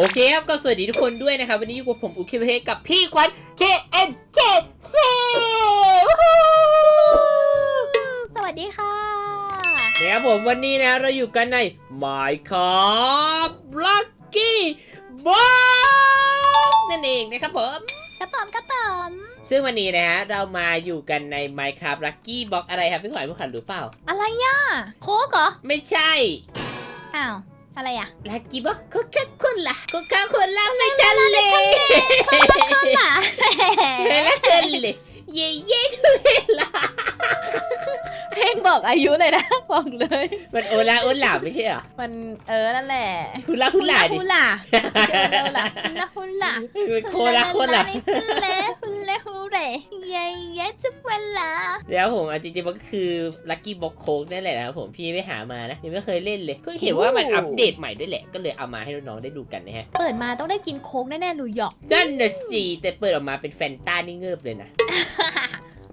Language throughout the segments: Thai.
โอเคครับ ก็สวัสดีทุกคนด้วยนะครับ วันนี้อยู่กับผมอุคิเพกับพี่ควัน KNKC วู้ฮู้สวัสดีค่ะนะครับผมวันนี้นะเราอยู่กันใน Minecraft Lucky Box นั่นเองนะครับผมกระป๋อมกระป๋อมซึ่งวันนี้นะฮะเรามาอยู่กันใน Minecraft Lucky Box อะไรครับพี่ขวัญพี่ขวัญรู้เปล่า อะไรย่ะโค้กเหรอ ไม่ใช่ อ้าว อะไรอะ Lucky Box โคคาโคล่าโคคาโคล่าไม่ทันเลยต้นล่ะเฮ้ยแล้วเกินเลยเย่เย่ทุเรศละเพลงบอกอายุเลยนะบอกเลย มันโอลาโอลาไม่ใช่เหรอ มันเออนั่นแหละฮุลาฮุลาดิฮุลาฮุลาฮุลาฮุลามันโคลาโคลาฮุลา ฮุลาฮุลาเย้เย้ทุกเวลาแล้วผมอะจริงๆมันก็คือลัคกี้บ็อกโค้กนั่นแหละนะครับผมพี่ไม่หามานะยังไม่เคยเล่นเลย เพิ่งเห็นว่ามันอัปเดตใหม่ด้วยแหละก็เลยเอามาให้น้องๆได้ดูกันนะฮะเปิดมาต้องได้กินโค้กแน่ๆลูหยอกนั่นน่ะสิแต่เปิดออกมาเป็นแฟนตานี่เงิบเลยนะ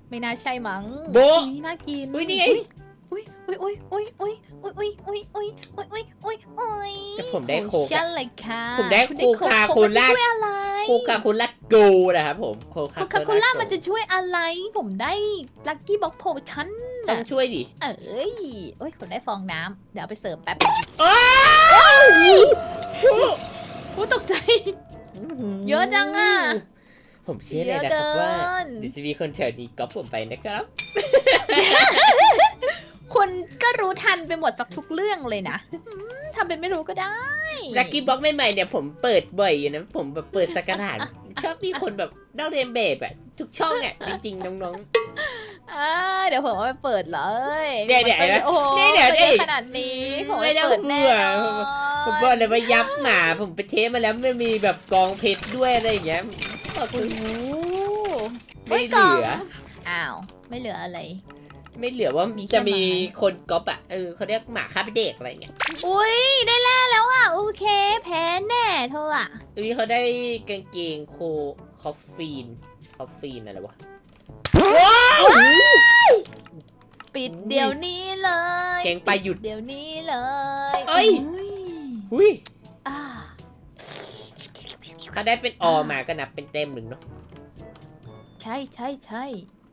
ไม่น่าใช่มั้งโบ๊ะ อุ๊ยน่ากิน อุ๊ยนี่ไง อุ้ยอุ้ยอุ้ยอุ้ยอุ้ยอุ้ยอุ้ยอุ้ยอุ้ยอุ้ยอุ้ยอุ้ยแต่ผมได้โค้กฉันเลยค่ะผมได้คุณโคคาโค้กโคล่า มันจะช่วยอะไรโคคาโคล่าโกนะครับผมโคคาโคคาโคล่ามันจะช่วยอะไร ผมได้ลัคกี้บ็อกโพชั่นต้องช่วยดิ เอ้ยโอ้ยผมได้ฟองน้ำเดี๋ยวเอาไปเสิร์ฟแป๊บอ้าวโอ้ตกใจ เยอะจังอะ ผมเชื่อเลยนะครับว่าเยอะเกินเดี๋ยวจะมีคนแถวนี้ก๊อปผมไปนะครับ คนก็รู้ทันไปหมดสักทุกเรื่องเลยนะอืมทำเป็นไม่รู้ก็ได้ ลักกี้บ็อกใหม่ๆเนี่ยผมเปิดบ่อยอยู่นะ ผมแบบเปิดสักการะชอบมีคนแบบเล่าเรียนแบบอะทุกช่องอะจริงๆ น้อง อ่าเดี๋ยวผมเอาไปเปิดเลยเดี๋ยวเดี๋ยวมันก็โอ้โหเดี๋ยวเดี๋ยวตัวเยอะเดี๋ยวขนาดนี้ผมไม่ไม่ได้เปิดแน่นอนๆผมบอกเลยว่ายับหมาผมไปเทสมาแล้วไม่มีแบบกองเพชรด้วยอะไรอย่างเงี้ยบอกโอ้คุณโหไม่เหลือ อ้าว ไม่เหลืออะไร ไม่เหลือว่ามีแค่จะมีหมา คนก๊อปอะเออเขาเรียกหมาคาบเด็กอะไรอย่างเงี้ยอุ้ยได้แล่แล้วอะโอเคแพ้แน่เธออะอันนี้เขาได้กางเกงโคคอฟฟีนคอฟฟีนอะไรวะ ปิดเดี๋ยวนี้เลยแกงปลาหยุดเดี๋ยวนี้เลยเอ้ยอุ้ยอุ้ยอ่าเขาได้เป็นออมาก็นับเป็นเต็มหนึ่งเนาะใช่ใช่ใช่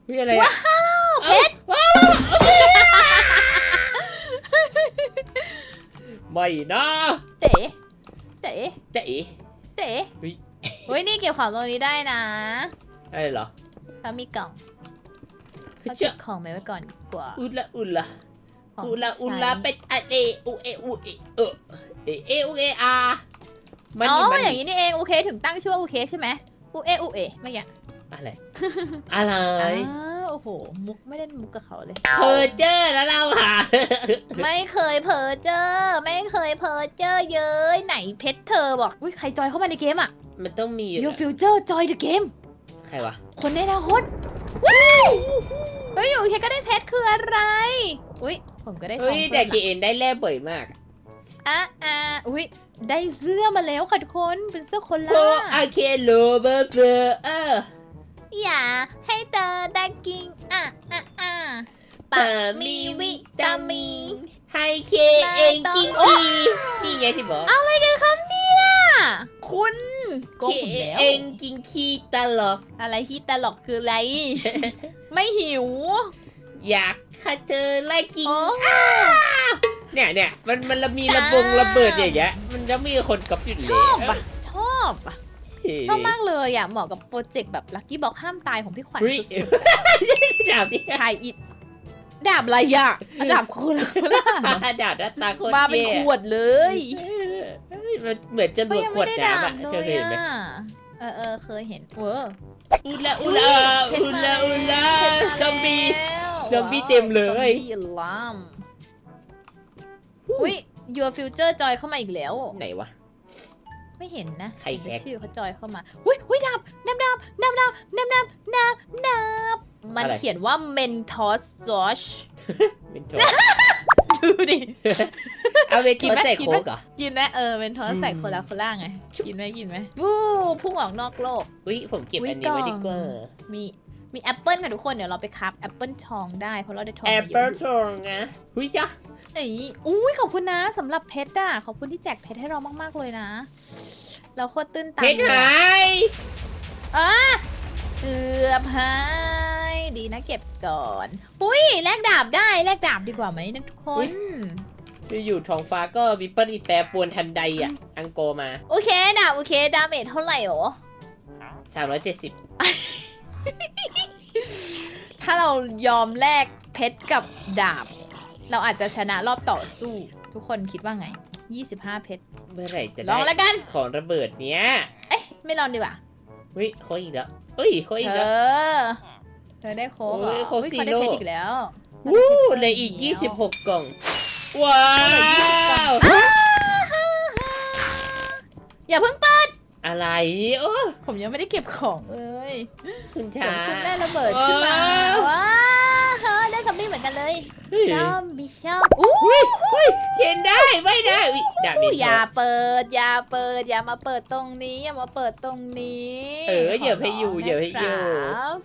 อุ้ยอะไรอะเพชร ว้าว ไม่นะเต๋เต๋เจ๊เต๋เฮ้ยเฮ้ยนี่เก็บของตรงนี้ได้นะอะไรเหรอถ้ามีกล่องเฮ้ยเขาเจ้าเก็บของไว้ไว้ก่อนดีกว่าอุละอุละของอุละอุใช้ละเป็นอะเออุเออุเอเออเอเออุเออามันอ๋อมันอย่างนี้นี่เองโอเคถึงตั้งชื่อว่าโอเคใช่ไหมอูเออูเอไม่อยากอะไร อะไรอ้าว โอ้โห มุกไม่เล่นมุกกับเขาเลย เพอเจอร์แล้วเราอะ ไม่เคยเพอเจอไม่เคยเพอเจอเย้ยไหนเพชรเธอบอกอุ้ยใครจอยเข้ามาในเกมอะ มันต้องมีอยู่ Your นะ Future Joy the Game ใครวะ คนในอนาคตว้าวเฮ้ยอยู่แค่ก็ได้เพชรคืออะไร อุ้ยผมก็ได้ทเฮ้องยเพิ่แต่มเคเอ็นได้แลบบ่อยมากอะอะอุ้ยได้เสื้อมาแล้วค่ะทุกคนเป็นเสื้อคนโคล่าอาเคโลเบอร์เฟอร์เอออย่าให้ เธอได้กินอะอะอะปะมีวิตามินให้เคเอ็นกินคีนี่ไงที่บอกอะไรกันครับเนี่ยคุณโกเคงผมแล้วเอ็นกินคีตลอดอะไรที่ตลกคืออะไร ไม่หิว อยากข้าเจอไล่กินอ๋อเนี่ยเนี่ยมันมันระมีระบงอ่าระเบิดอย่างเงี้ยมันจะมีคนกับอยู่ชเลยอบอะชอบอะเฮ้ย ชอบมากเลยอะเหมาะกับโปรเจกต์แบบลั c กี้บอกห้ามตายของพี่ขวัญเฮ้ยสุดดาบนี่ๆถ่ายอิดดาบอะไรอะอะดาบโคลาโคล่าดาบหน้าตาโคตรมาเป็นแย่ขวดเลยเฮ้ยมันเหมือนจะรก็วดยังขวไม่ดได้ดาน้ำบอะเลเธอยเคยอ่เห็นไหมะเออเออเคยเห็นเวอร์อุลาอุลาเพชอุรมาลาอุลาเพชรซอมบี้แล้วซอมบี้เต็มเลย ซอมบี้ลามอุ้ย Your Future จอยเข้ามาอีกแล้ว ไหนวะ ไม่เห็นนะใครแฮกชื่อเขาจอยเข้ามาอุ้ยอุ้ยดาบดาบดาบดาบดาบดาบดาบดาบดาบมันอะไร เขียนว่า Mentos Sauce เป็นโถดูดิ เอาไปกินกินไหม ใส่กินโค้ไหมกเหรอ กินไหมเออ Mentos ใส่อืมโคลาโคล่าไงกินไหมกินไหมวู้พุ่งออกนอกโลก อุ้ยผมเก็บอุ๊ยอันนี้ไว้กล่อง ดีกว่ามีมีแอปเปิลค่ะทุกคนเดี๋ยวเราไปคับแอปเปิลทองได้เพราะเราได้ทองแอมาปเยเปิลอะทองนะหุ้ยจ้ะเอ้ยอุ้ยขอบคุณนะสำหรับเพชรอะขอบคุณที่แจกเพชรให้เรามากๆเลยนะ เราโคตรตื้นตันเพชรเลยหาอะยอะเกือบหายดีนะเก็บก่อน อุ้ยแลกดาบได้แลกดาบดีกว่าไหมนะทุกคน อยู่ๆท้องฟ้าก็วิปริตแปรปรวนทันใดอะ อังโกมา โอเคดาบโอเค ดาเมจเท่าไหร่หรอ370ถ้าเรายอมแลกเพชรกับดาบ เราอาจจะชนะรอบต่อสู้ ทุกคนคิดว่าไง 25 เพชร เมื่อไหร่จะลได้องแล้วกัน ของระเบิดเนี้ยเอ๊ะไม่ลองดีกว่า เฮ้ยโคกอีกแล้วเฮ้ยโคกอีกเอแล้ว อ เธอได้โค้กเหรอโอ้ยโค้กอุ๊ยซีเขาได้โร่ เพชรอีกแล้ว วู้ขาเหลได้ยพชรอีกแล้ว26 กล่อง ว้าวอย่าเพิ่งเปิด อะไร โอ้ผมยังไม่ได้เก็บของเลยคุณเดี๋ช้ายวคุณแม่ระเบิดขึ้นมาว้าวว้าวเฮ้ยได้ ซอมบี้เหมือนกันเลยเฮ้ย ชอบบิชอบอู้เฮ้ยเฮ้ยเขียนได้ไม่ได้อุ๊ยดาบเด็ดอย่าเปิดอย่าเปิดอย่ามาเปิดตรงนี้อย่ามาเปิดตรงนี้เอออย่าไปอยู่อย่าไปอยู่ครับ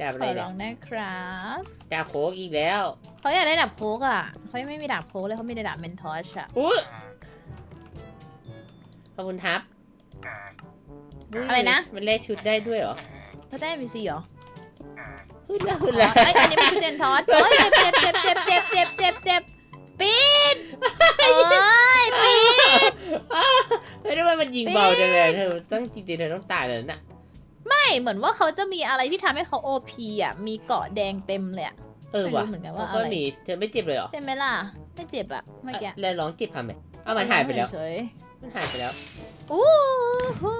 ดาบอะขไรอเนี่ร้อยงนะครับดาบโคกอีกแล้วเขาอยากได้ดาบโค้กอะเขายังไม่มีดาบโค้กเลยเขามีแต่ดาบเมนทอชอะอุ้ยขอบคุณครับยอะไรนะ มันเลขชุดได้ด้วยเหรอเขาได้มีซีเหรอ ขึ้นแล้วขึ้นแล้ว ไอ้อันนี้ไม่ใช่เจนทอสเจ็บเจ็บเจ็บเจ็บเจ็บเจ็บเจ็บปีนโอ้ยปีนไฮ้ยทำไมมันยิงเบาจังเลยเธอต้องจริงๆเธอต้องตายเลยน่ะไม่เหมือนว่าเขาจะมีอะไรที่ทำให้เขาโอพีอะ มีเกาะแดงเต็มเลยอะ เออว่ะเหมือนกันว่าก็มีเธอไม่เจ็บเลยเหรอเจ็บไหมล่ะ ไม่เจ็บอะเมื่อกี้แล้วร้องเจ็บทำไมเอามันหายไปแล้วมันหายไปแล้ว ๆอู้หู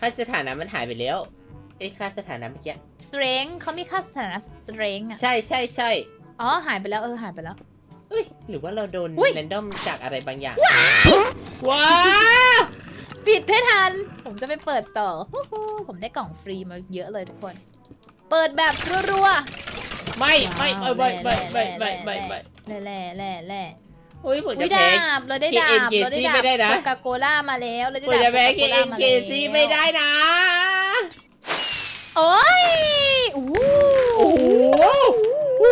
ถ้าจะฐานะมันหายไปแล้ว ไอ้ค่าสถานะเมื่อกี้สเตรงเขามีค่าสถานะสเตรงอะ ใช่ใช่ใช่อ๋อ หายไปแล้ว เออ หายไปแล้ว เอ้ยหรือว่าเราโดนอุ๊ย แรนดอมจากอะไรบางอย่าง ว้าวปิดให้ทัน ผมจะไปเปิดต่อฮู้ฮู้ผมได้กล่องฟรีมาเยอะเลยทุกคน เปิดแบบรัวไม่ไม่ไม่ไม่ไม่ไม่ไม่ไม่ไม่ๆ แล่แล่แล่แล่โอ้ยผมอุ้จะยแพ้ ดาบ เราได้ดาบ KNKC เราได้ดาบไม่ได้นะ โคกาโกล่ามาแล้ว เราได้ผมดาบจะแพ้โคเคกาโกเอ็ล่านมาเคแล้วซีไม่ได้นะ โอ้ยอู้โอ้โห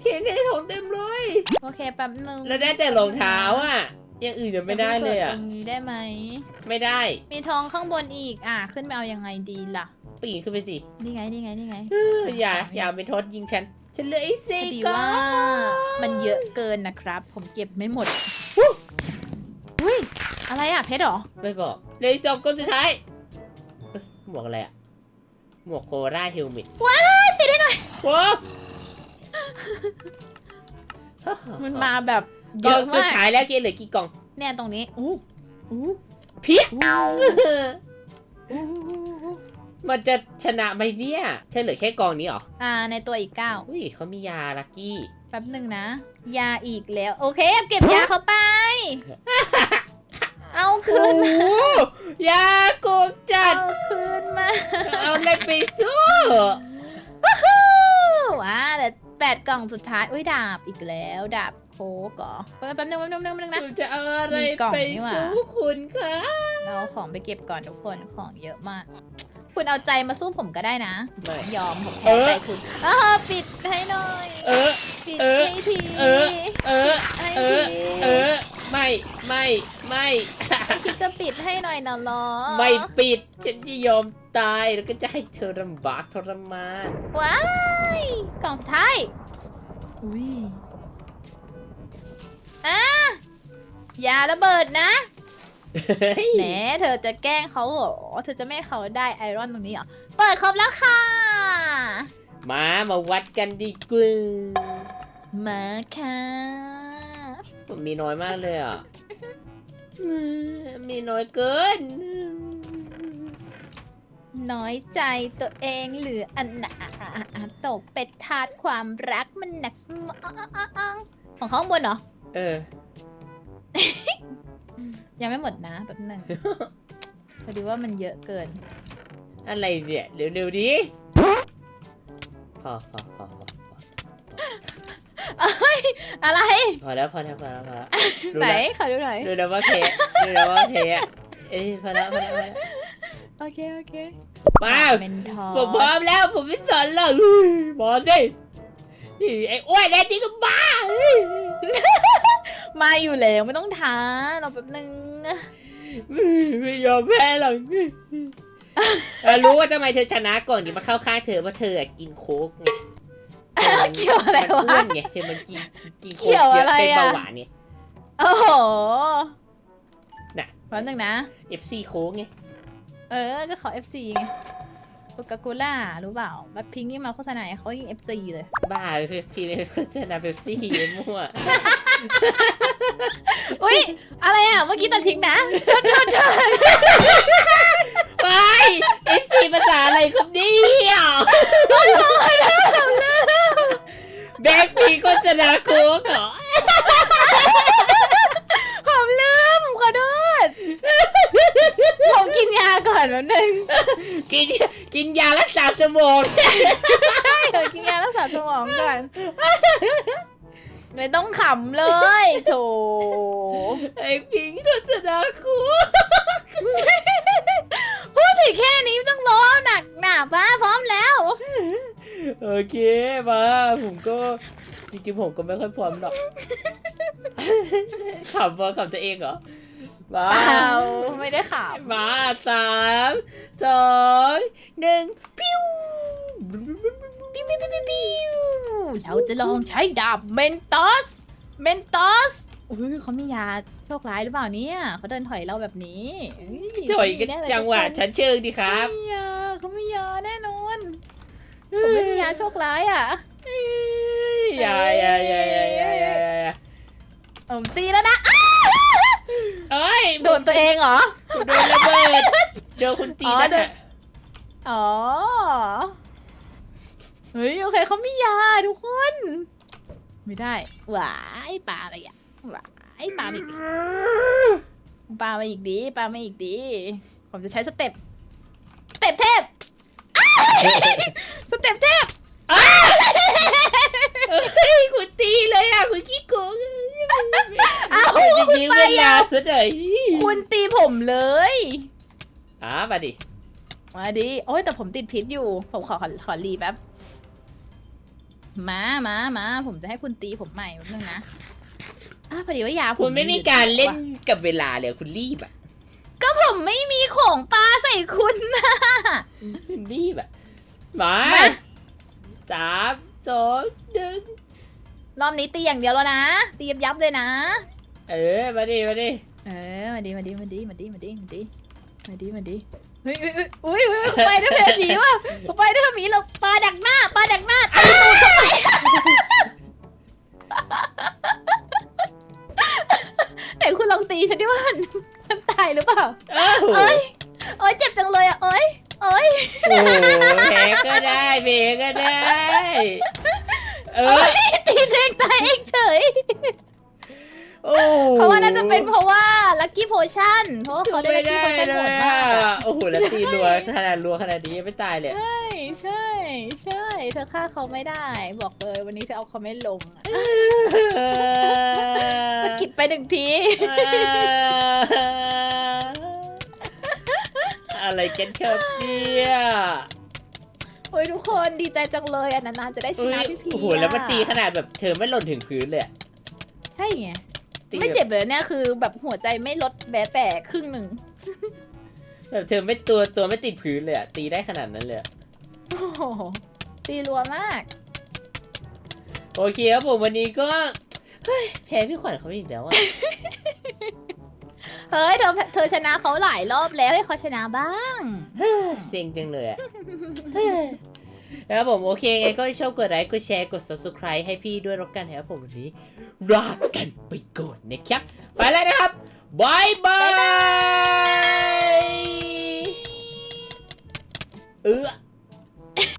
เขียนได้ของเต็มเลย โอเคแป๊บนึงแล้วได้แต่รองเท้าอะอย่างอื่นยังไม่ได้เลยอะตรงนี้ได้ไหม ไม่ได้ มีทองข้างบนอีก อะ ขึ้นไปเอายังไงดีล่ะ ปีนขึ้นไปสินี่ไง นี่ไง นี่ไงอย่า อย่าไปทดยิงฉัน ฉันเหลืออีกสี่ดีก้อว่า น มันเยอะเกินนะครับ ผมเก็บไม่หมดอุ้ยอะไรอะ เพชรเหรอ ไม่บอกเหลยจบคนสุดท้าย หมวกอะไรอะหมวกโคราเฮลเมตว้ายปิดได้หน่อย ว้าวมันมาแบบกเยล่องอะสุดมากท้ายแล้วเกเหลือกี่กล่อง เนี่ยตรงนี้อู้อู้เพี้ยอู้มันจะชนะไหมเนี่ยฉันเหลือแค่กล่องนี้เหรอ อ่า ในตัวอีกเก้าอุ้ยเขามียาลักกี้ แป๊บหนึ่งนะ ยาอีกแล้ว โอเค เก็บยาเขาไป เอาคืโอ้นโหยาโกงจัดเอาคืนมาเอาอะไรไปสู้ ว้าเหลือแปดกล่องสุดท้ายอุ้ยดาบอีกแล้ว ดาบโคก่อแป๊บนึงแป๊บนึงแป๊บนึงแป๊บนึงนะ คุณจะเอาอะไรมีกล่องไปนี่หว่า สู้คุณคะเราเอาของไปเก็บก่อนทุกคนของเยอะมาก คุณเอาใจมาสู้ผมก็ได้นะ ไม่ ยอมผมแพ้ใจคุณอ้าวปิดให้หน่อย เออ ปิดเออให้ทีเออ เออ ให้เอทีอ เออ ไม่ไม่ไม่ไม่คิดจะปิดให้หน่อยนะล้อไม่ปิดฉันจะยอมตายแล้วก็จะให้เธอลำบากทรมานว้ายกล่องสุดท้ายอุ้ยอะอย่าระเบิดนะเฮ้ยแหมเธอจะแกล้งเขาเหรอเธอจะไม่ให้เขาได้ไอรอนตรงนี้เหรอเปิดครบแล้วค่ะ มามาวัดกันดีกว่ามาค่ะ ผมมีน้อยมากเลยอะอืมมีน้อยเกิน น้อยใจตัวเองหรืออันหนาตกเป็ดทาดความรักมันหนักสมองของเขาข้างบนเหรอ เออ ยังไม่หมดนะแป๊บนึงพอดีว่ามันเยอะเกิน อะไรเนี่ย เร็วๆดิพอพอพอพอ เอ้ยอะไรพอแล้วพอแล้วพอแล้วพอแล้วดูไหนแล้วขอดูหน่อยดูแล้วว่าเพะดูแล้วว่าเพะเอ้ยพอแล้วพอแล้วพอแล้วโอเคโอเคมาเมนทอผมพร้อมแล้วผมไม่สนหรอกอุ้ยมาสิไอ้อ้วนแน่จริงก็บ้ามาอยู่แล้วไม่ต้องท้าเราแป๊บนึงไม่ยอมแพ้หรอกเออรู้ว่าทำไมเธอชนะก่อนที่มาเข้าข้างเธอเพราะเธออะกินโค้กไง เกี่ยวอะไรมันอ้วะวนไงเธอมันกินกินโค้เกี่กยวเยอะอะไรเป็นอะเบาหวานเนี่ย โอ้โหน่ะ แป๊บนึงนะ FC โค้กไงเออ ก็ขอ FC ไงโคกาโคล่ารู้เปล่าแบ็คพิงนี่มาโฆษณาให้เขายิง FC เลย บ้าพี่เลยโฆษณาเบปซี่มั่วอุ้ยอะไรอะ เมื่อกี้ตัดทิ้งนะไป FC ภาษาอะไรครับเนี่ย แบ็คพีโฆษณาโค้กเหรอผมลืมขอโทษผมกินยาก่อนแป๊บนึงกินกินยารักษาสมองใช่เดี๋ยวกินยารักษาสมองก่อน ไม่ต้องขำเลยโถไอ้พิงโฆษณาโค้กพูดผิดแค่นี้ต้องร้องหนักหนาป้าพร้อมแล้ว โอเคมาผมก็จริงๆผมก็ไม่ค่อยพร้อมหรอกขำว่าขำตัวเองเหรอมาเปล่าไม่ได้ขมาสามสองหนึ่งปิ้วำปิ้วปิ้วปิ้วปิ้วปิ้วเราจะลองใช้ดาบเมนตอสเมนตอสอุ้ยเขามียาโชคร้ายหรือเปล่าเนี่ยเขาเดินถอยเราแบบนี้เถอยกันแน่เลยจังหวะทุกคนชั้นเชิงดีครับไม่มียาเขาไม่มียาแน่นอนผมไม่มียา โชคร้ายอะอย่าอย่าอย่าอย่าอย่าอย่าอย่าผมตีแล้วนะอ้าเอ้ยโดนตัวเองเหรอ โดนระเบิดเจอคุณตีอ๋อนั่นโดนน่ะอ๋อ เฮ้ยโอเคเขามียาทุกคน ไม่ได้หวายปลาอะไรอะหวายปลามาอีกดิปลามาอีกดีปลามาอีกดี ผมจะใช้สเต็ปสเต็ปเทพอ้ายสเต็ปเทพ เฮ้ยคุณตีเลยอะคุณขี้โกง เอ้าจะคุณยืมไปเวลาอะซะหน่อยคุณตีผมเลยอ่ามาดิมาดิโอ้ยแต่ผมติดพิษอยู่ ผมขอขอขอรีแป๊บมามามาผมจะให้คุณตีผมใหม่แป๊บนึงนะอ้าวพอดีว่ายาผมคุณไม่มีการเล่นว่ะกับเวลาเลยคุณรีบอะก็ผมไม่มีของปลาใส่คุณนะคุณรีบอะมามาสามสองหนึ่งรอบนี้ตีอย่างเดียวแล้วนะ ตียับยับๆเลยนะ เออมาดิมาดิเออมาดิมาดิมาดิมาดิมาดิมาดิมาดิมาดิเฮ้ยเฮ้ยเฮ้ยอุ้ยอุ้ยไปด้วยแบบนี้ว่ะไปด้วยแบบนี้เราปลาดักหน้าปลาดักหน้าตีตูดเข้าไปแต่คุณลองตีฉันดิว่ามันตายหรือเปล่าเอ้าเอ้ยโอ้ยเจ็บจังเลยอะเอ้ยเอ้ยโอ้โหแพ้ก็ได้เบก็ได้ เออเอ้ยตีตัวเองตายเองเฉย โอ้เพราะว่าน่าจะเป็นเพราะว่าลัคกี้โพชั่นเพราะว่าเขาได้ไม่ลัคกี้ได้โพชั่นเลโหดยมาอะกโอ้โหแล้วตีรัวขนาดรัวขนาดนี้ยังไม่ตายเลย ใช่ใช่ใช่เธอฆ่าเขาไม่ได้ บอกเลยวันนี้เธอเอาเขาไม่ลงอะสะกิดไปหนึ่งที อะไรกันครับเนี่ยโอ้ยทุกคนดีใจจังเลยอะนานๆจะได้ชอุ๊ยนะพี่พีโอ้โหแล้วมันตีขนาดแบบเธอไม่หล่นถึงพื้นเลยอะ ใช่ไง ตีไม่เจ็บเลยเนี่ยคือแบบหัวใจไม่ลดแบะแต่ครึ่งหนึ่งแบบเธอไม่ตัวตัวไม่ติดพื้นเลยอะตีได้ขนาดนั้นเลยอะโอ้โหตีรัวมาก โอเคครับผมวันนี้ก็เฮ้ยแพ้พี่ขวัญเขาอีกแล้วอะเฮ้ยเธอเธอชนะเขาหลายรอบแล้วให้เขาชนะบ้างเซ็งจังเลยอะ นะครับผมโอเคไงก็ชอบกดไลค์กดแชร์กด subscribe ให้พี่ด้วยแล้วกันนะครับผมวันนี้ลากันไปก่อนนะครับ ไปแล้วนะครับบายบายเออ